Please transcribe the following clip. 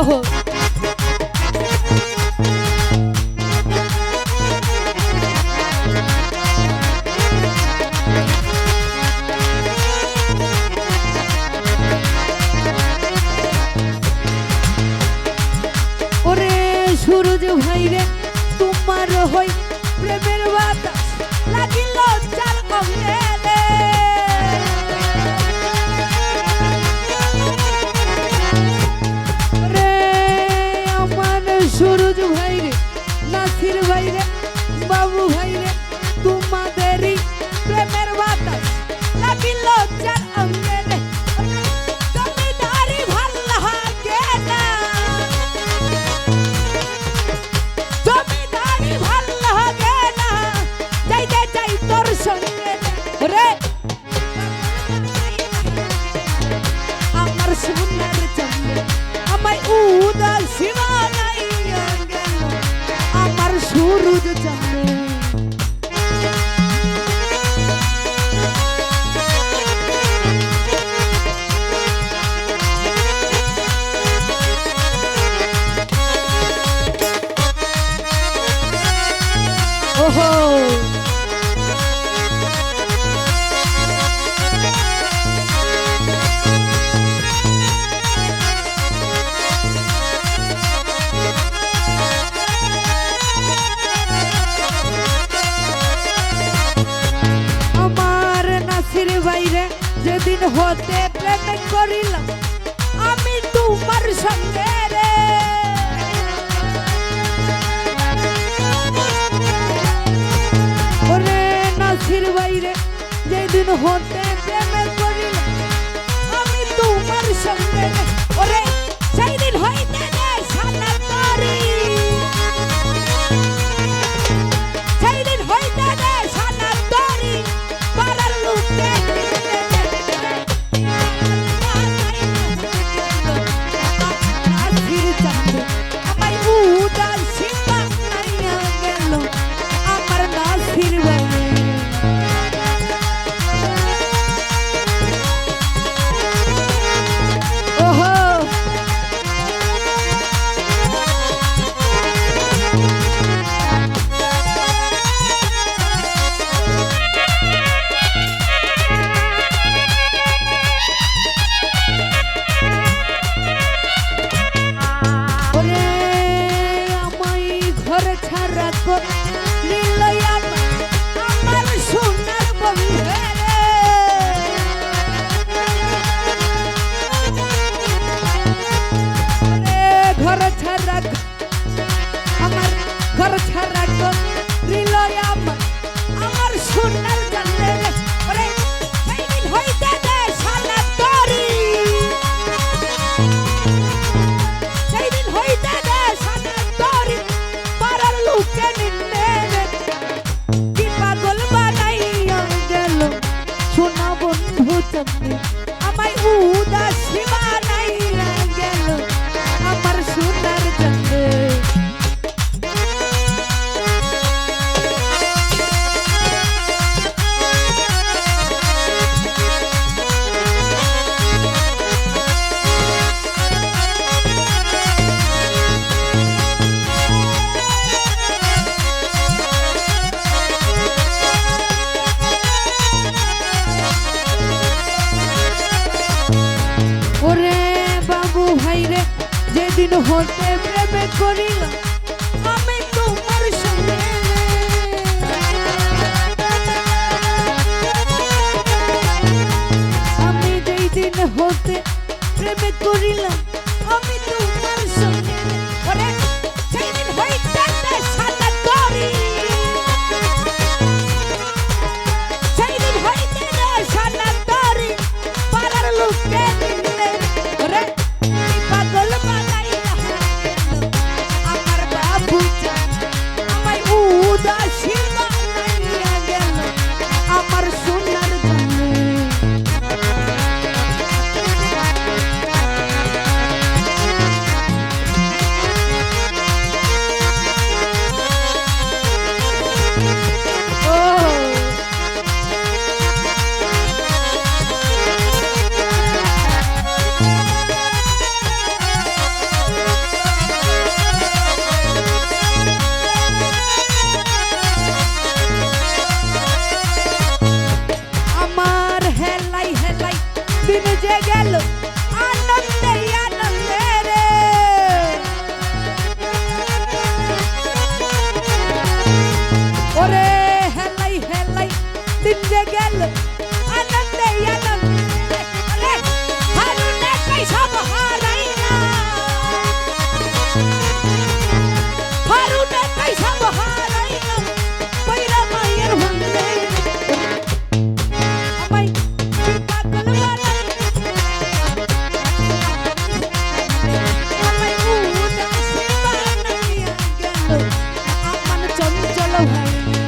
哦吼 সেদিন হতে প্রেম করিলাম আমি তোমার সঙ্গে রে। ওরে নাসির বাইরে যেদিন হতে আমি তোমার সঙ্গে। আমি যেই দিন হতে প্রেম করিলাম গেল আনন্দ Bye.